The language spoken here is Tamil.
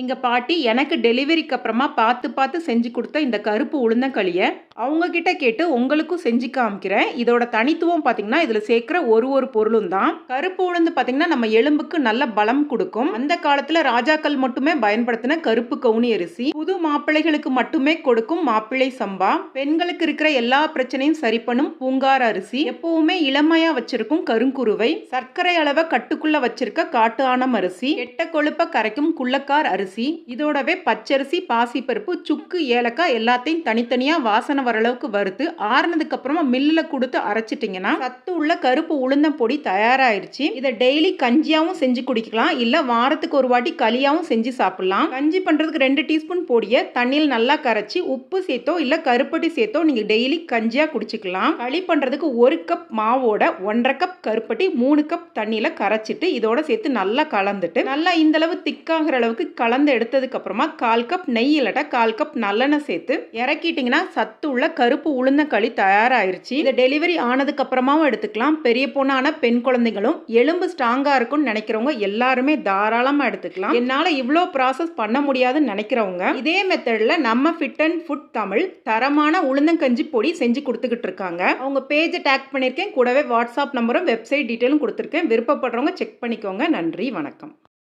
எங்கள் பாட்டி எனக்கு டெலிவரிக்கு அப்புறமா பார்த்து பார்த்து செஞ்சு கொடுத்த இந்த கருப்பு உளுந்தங்களியை அவங்க கிட்ட கேட்டு உங்களுக்கும் செஞ்சு காமிக்கிறேன். இதோட தனித்துவம் பார்த்தீங்கன்னா இதில் சேர்க்குற ஒரு ஒரு பொருளும் தான். கருப்பு உளுந்து பார்த்தீங்கன்னா நம்ம எலும்புக்கு நல்ல பலம் கொடுக்கும். அந்த காலத்தில் ராஜாக்கள் மட்டுமே பயன்படுத்தின கருப்பு கவுனி அரிசி. புது மாப்பிள்ளைகளுக்கு மட்டுமே கொடுக்கும் மாப்பிள்ளை சம்பா. பெண்களுக்கு இருக்கிற எல்லா பிரச்சனையும் சரி பண்ணும் பூங்கார் அரிசி. எப்பவுமே இளமையாக வச்சிருக்கும் கருங்குருவை. சர்க்கரை அளவை கட்டுக்குள்ளே வச்சிருக்க காட்டு ஆனம் அரிசி. எட்ட கொழுப்பை கரைக்கும் குள்ளக்கார் அரிசி அரிசி இதோடவே பச்சரிசி பாசிப்பருப்பு சுக்கு ஏலக்காய் எல்லாத்தையும் தனித்தனியாக வாசனை வர அளவுக்கு வறுத்து ஆறுனதுக்கு அப்புறமா மில்லில் கொடுத்து அரைச்சிட்டிங்கன்னா சத்து உள்ள கருப்பு உளுந்தம் பொடி தயாராகிருச்சு இதை டெய்லி கஞ்சியாகவும் செஞ்சு குடிக்கலாம். இல்லை வாரத்துக்கு ஒரு வாட்டி களியாகவும் செஞ்சு சாப்பிடலாம். கஞ்சி பண்ணுறதுக்கு ரெண்டு டீஸ்பூன் பொடியை தண்ணியில் நல்லா கரைச்சி உப்பு சேர்த்தோ இல்லை கருப்பட்டி சேர்த்தோ நீங்கள் டெய்லி கஞ்சியாக குடிச்சிக்கலாம். களி பண்ணுறதுக்கு ஒரு கப் மாவோட ஒன்றரை கப் கருப்பட்டி மூணு கப் தண்ணியில் கரைச்சிட்டு இதோட சேர்த்து நல்லா கலந்துட்டு நல்லா இந்தளவு திக்காகிற அளவுக்கு கலந்து எடுத்ததுக்கப்புறமா கால் கப் நெய் இல்லாட்டா கால் கப் நல்லெண்ணெய் சேர்த்து இறக்கிட்டிங்கன்னா சத்து உள்ள கருப்பு உளுந்த களி தயாராகிருச்சு இதை டெலிவரி ஆனதுக்கப்புறமாவும் எடுத்துக்கலாம். பெரிய பொண்ணான பெண் குழந்தைகளும் எலும்பு ஸ்ட்ராங்காக இருக்கும்னு நினைக்கிறவங்க எல்லாருமே தாராளமாக எடுத்துக்கலாம். என்னால் இவ்வளோ ப்ராசஸ் பண்ண முடியாதுன்னு நினைக்கிறவங்க இதே மெத்தடில் நம்ம ஃபிட் அண்ட் ஃபுட் தமிழ் தரமான உளுந்தங்கஞ்சி பொடி செஞ்சு கொடுத்துக்கிட்டு இருக்காங்க. அவங்க பேஜை டேக் பண்ணியிருக்கேன். கூடவே வாட்ஸ்அப் நம்பரும் வெப்சைட் டீட்டெயிலும் கொடுத்துருக்கேன். விருப்பப்படுறவங்க செக் பண்ணிக்கோங்க. நன்றி வணக்கம்.